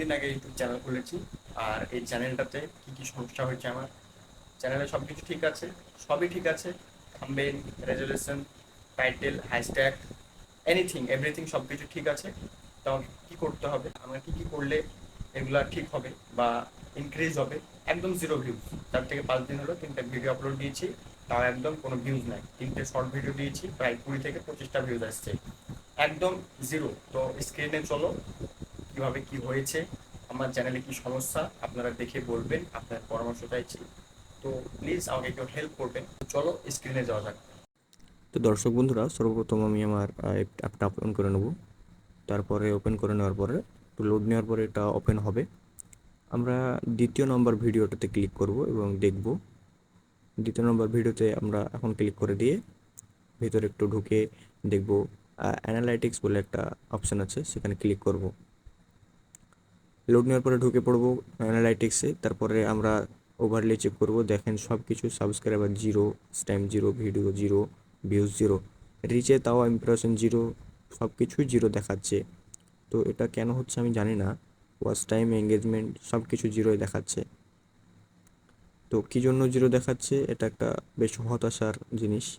দিন আগে YouTube channel খুলেছি। আর এই চ্যানেলটাতে কি কি সমস্যা হয়েছে আমার চ্যানেলে সব কিছু ঠিক আছে, সবই ঠিক আছে। Thumbnail resolution title hashtag anything everything সব কিছু ঠিক আছে। তো কী করতে হবে? আমরা কী কী করলে এগুলা ঠিক হবে বা ইনক্রিজ হবে? একদম জিরো ভিউজ চার থেকে পাঁচ দিন হলো তিনটা ভিডিও আপলোড দিয়েছি। তাও একদম কোনো ভিউজ নাই। তিনটে শর্ট ভিডিও দিয়েছি, প্রায় কুড়ি থেকে পঁচিশটা ভিউজ আসছে। একদম জিরো তো স্ক্রিনে চলো। কীভাবে কি হয়েছে, আমার চ্যানেলে কি সমস্যা, আপনারা দেখে বলবেন, আপনার পরামর্শ চাইছি তো প্লিজ আমাকে একটু হেল্প করবেন। চলো স্ক্রিনে যাওয়া যাক। তো দর্শক বন্ধুরা, সর্বপ্রথম আমি আমার অ্যাপটা ওপেন করে নেব। তারপরে ওপেন করে নেওয়ার পরে একটু লোড নেওয়ার পরে এটা ওপেন হবে। আমরা দ্বিতীয় নম্বর ভিডিওটাতে ক্লিক করব এবং দেখব। দ্বিতীয় নম্বর ভিডিওতে আমরা এখন ক্লিক করে দিয়ে ভিতরে একটু ঢুকে দেখব অ্যানালাইটিক্স বলে একটা অপশান আছে, সেখানে ক্লিক করব। লোড নেওয়ার পরে ঢুকে পড়ব অ্যানালাইটিক্সে তারপরে আমরা ওভারলে চেক করব। দেখেন সব কিছু subscriber zero stamp zero video zero views zero রিচে তাও ইমপ্রেশন জিরো সব কিছুই জিরো দেখাচ্ছে। তো এটা কেন হচ্ছে আমি জানি না। ওয়াচ টাইম এঙ্গেজমেন্ট সব কিছু জিরোই দেখাচ্ছে। তো কী জন্য জিরো দেখাচ্ছে? এটা একটা বেশ হতাশার জিনিস।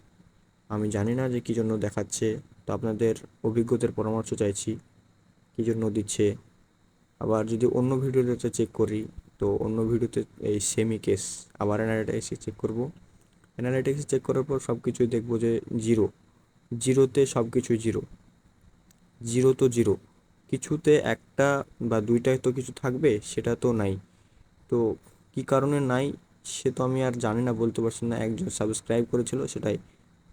আমি জানি না যে কী জন্য দেখাচ্ছে। তো আপনাদের অভিজ্ঞতার পরামর্শ চাইছি। কী জন্য দিচ্ছে? আবার যদি অন্য ভিডিওতে চেক করি, তো অন্য ভিডিওতে এই সেমি কেস আবার অ্যানালাইটিক্সে চেক করব। অ্যানালাইটিক্সে চেক করার পর সব কিছুই দেখব যে জিরো জিরোতে সব কিছুই জিরো জিরো তো জিরো কিছুতে একটা বা দুইটায় তো কিছু থাকবে, সেটা তো নাই। তো কী কারণে নাই, সে তো আমি আর জানি না, বলতে পারছি না। একজন সাবস্ক্রাইব করেছিল সেটাই।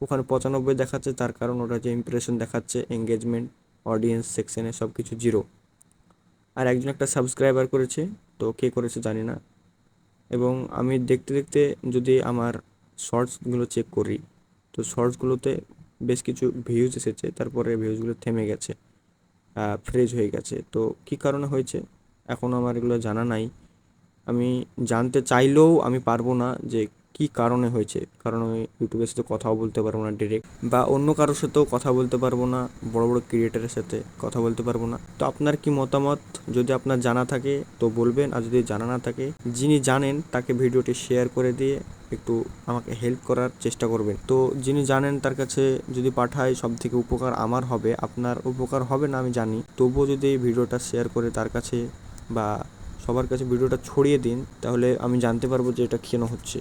ওখানে পঁচানব্বই দেখাচ্ছে, তার কারণ ওটা যে ইমপ্রেশন দেখাচ্ছে এঙ্গেজমেন্ট অডিয়েন্স সেকশনে সব কিছু জিরো আর একজন একটা সাবস্ক্রাইবার করেছে, তো কে করেছে জানি না। এবং আমি দেখতে দেখতে যদি আমার শর্টসগুলো চেক করি, তো শর্টসগুলোতে বেশ কিছু ভিউজ এসেছে, তারপরে ভিউজগুলো থেমে গেছে ফ্রেজ হয়ে গেছে। তো কী কারণে হয়েছে? এখন আমার এগুলো জানা নাই। আমি জানতে চাইলেও আমি পারব না যে কী কারণে হয়েছে? কারণ আমি ইউটিউবের সাথে কথাও বলতে পারব না ডিরেক্ট বা অন্য কারোর সাথেও কথা বলতে পারব না, বড় বড় ক্রিয়েটারের সাথে কথা বলতে পারব না। তো আপনার কি মতামত? যদি আপনার জানা থাকে, তো বলবেন। আর যদি জানা না থাকে, যিনি জানেন, তাকে ভিডিওটি শেয়ার করে দিয়ে একটু আমাকে হেল্প করার চেষ্টা করবেন। তো যিনি জানেন, তার কাছে যদি পাঠাই সব থেকে উপকার আমার হবে। আপনার উপকার হবে না, আমি জানি। তবুও যদি এই ভিডিওটা শেয়ার করে তার কাছে বা সবার কাছে ভিডিওটা ছড়িয়ে দিন, তাহলে আমি জানতে পারব যে এটা কেন হচ্ছে।